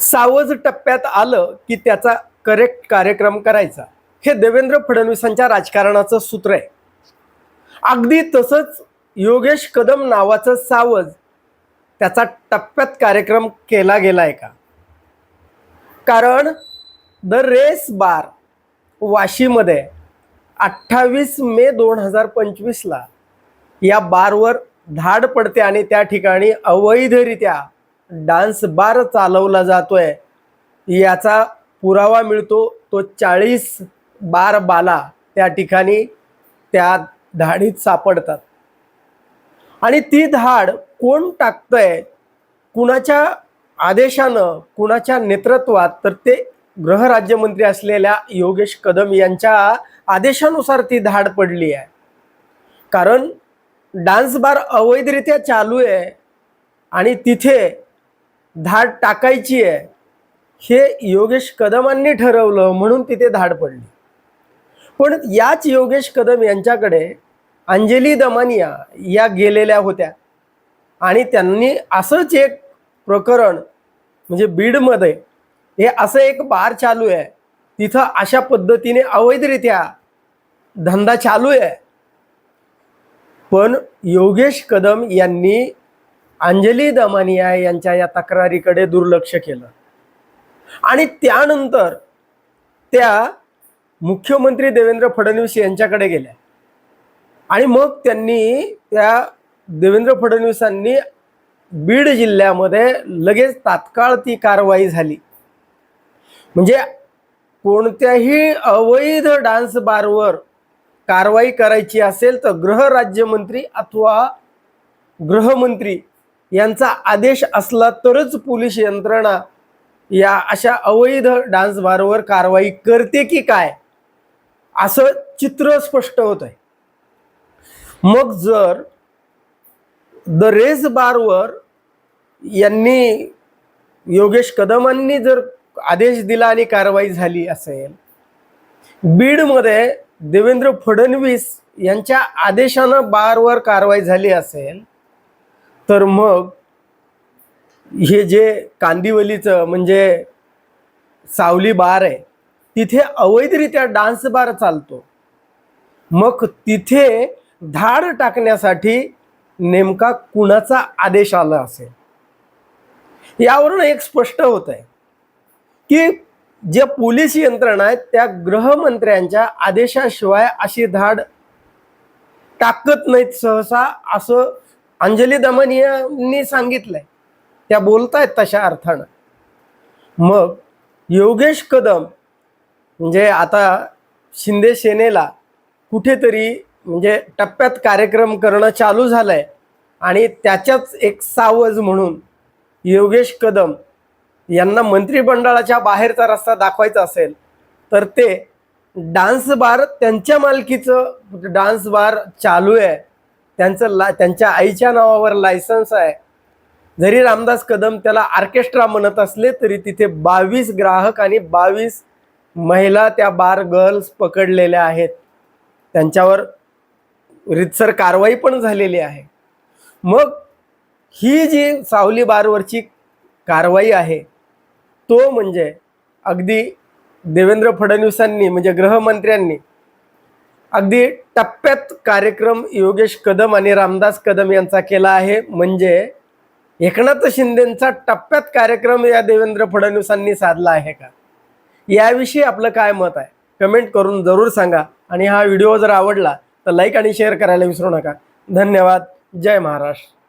सावज टप्प्यात आलं की त्याचा करेक्ट कार्यक्रम करायचा. हे देवेंद्र फडणवीसांच्या राजकारणाचं सूत्र आहे. अगदी तसंच योगेश कदम नावाचं सावज त्याचा टप्प्यात कार्यक्रम केला गेला आहे का? कारण द रेस बार वाशीमध्ये अठ्ठावीस मे दोन हजार पंचवीसला या बारवर धाड पडते आणि त्या ठिकाणी अवैधरित्या डान्स बार चालवला जातोय. याचा पुरावा मिळतो तो चाळीस बार बाला त्या ठिकाणी त्या धाडीत सापडतात. आणि ती धाड कोण टाकतंय? कुणाच्या आदेशानं कुणाच्या नेतृत्वात? तर ते गृहराज्यमंत्री असलेल्या योगेश कदम यांच्या आदेशानुसार ती धाड पडली आहे. कारण डान्स बार अवैधरित्या चालू आहे आणि तिथे धाड टाकायची आहे हे योगेश कदमांनी ठरवलं म्हणून तिथे धाड पडली. पण याच योगेश कदम यांच्याकडे अंजली दमानिया या गेलेल्या होत्या. आणि त्यांनी असंच एक प्रकरण म्हणजे बीडमध्ये हे असं एक बार चालू आहे. तिथं अशा पद्धतीने अवैधरित्या धंदा चालू आहे. पण योगेश कदम यांनी अंजली दमानिया यांच्या या तक्रारीकडे दुर्लक्ष केलं. आणि त्यानंतर त्या मुख्यमंत्री देवेंद्र फडणवीस यांच्याकडे गेल्या. आणि मग त्यांनी त्या देवेंद्र फडणवीसांनी बीड जिल्ह्यामध्ये लगेच तात्काळ ती कारवाई झाली. म्हणजे कोणत्याही अवैध डान्स बारवर कारवाई करायची असेल तर गृहराज्यमंत्री अथवा गृहमंत्री यांचा आदेश असला तरच पोलीस यंत्रणा या अशा अवैध डान्स बारवर कारवाई करते की काय? असं चित्र स्पष्ट होत आहे मग जर द रेस बारवर यांनी योगेश कदमांनी जर आदेश दिला आणि कारवाई झाली असेल बीडमध्ये देवेंद्र फडणवीस यांच्या आदेशानं बारवर कारवाई झाली असेल तर मग हे जे कांदिवलीचं म्हणजे सावली बार आहे तिथे अवैधरित्या डान्स बार चालतो. मग तिथे धाड टाकण्यासाठी नेमका कुणाचा आदेश आला असेल? यावरून एक स्पष्ट होत आहे की जे पोलीस यंत्रणा आहेत त्या गृहमंत्र्यांच्या आदेशाशिवाय अशी धाड टाकत नाहीत सहसा असं अंजली दमनियांनी सांगितलंय. त्या बोलतायत तशा अर्थानं. मग योगेश कदम म्हणजे आता शिंदे सेनेला कुठेतरी म्हणजे टप्प्यात कार्यक्रम करणं चालू झालंय आणि त्याच्याच एक सावज म्हणून योगेश कदम यांना मंत्रिमंडळाच्या बाहेरचा रस्ता दाखवायचा असेल तर ते डान्स बार त्यांच्या मालकीचं डान्स बार चालू आहे. त्यांचं ला त्यांच्या आईच्या नावावर लायसन्स आहे. जरी रामदास कदम त्याला ऑर्केस्ट्रा म्हणत असले तरी तिथे बावीस ग्राहक आणि बावीस महिला त्या बार गर्ल्स पकडलेल्या आहेत. त्यांच्यावर रितसर कारवाई पण झालेली आहे. मग ही जी सावली बारवरची कारवाई आहे तो म्हणजे अगदी देवेंद्र फडणवीसांनी म्हणजे गृहमंत्र्यांनी अगदी टप्प्यात कार्यक्रम योगेश कदम आणि रामदास कदम यांचा केला आहे. म्हणजे एकनाथ शिंदेचा टप्प्यात कार्यक्रम या देवेंद्र फडणवीसांनी साधला आहे का? याविषयी आपलं काय मत आहे? कमेंट करून जरूर सांगा. आणि हा व्हिडिओ जर आवडला तर लाईक आणि शेअर करायला विसरू नका. धन्यवाद. जय महाराष्ट्र.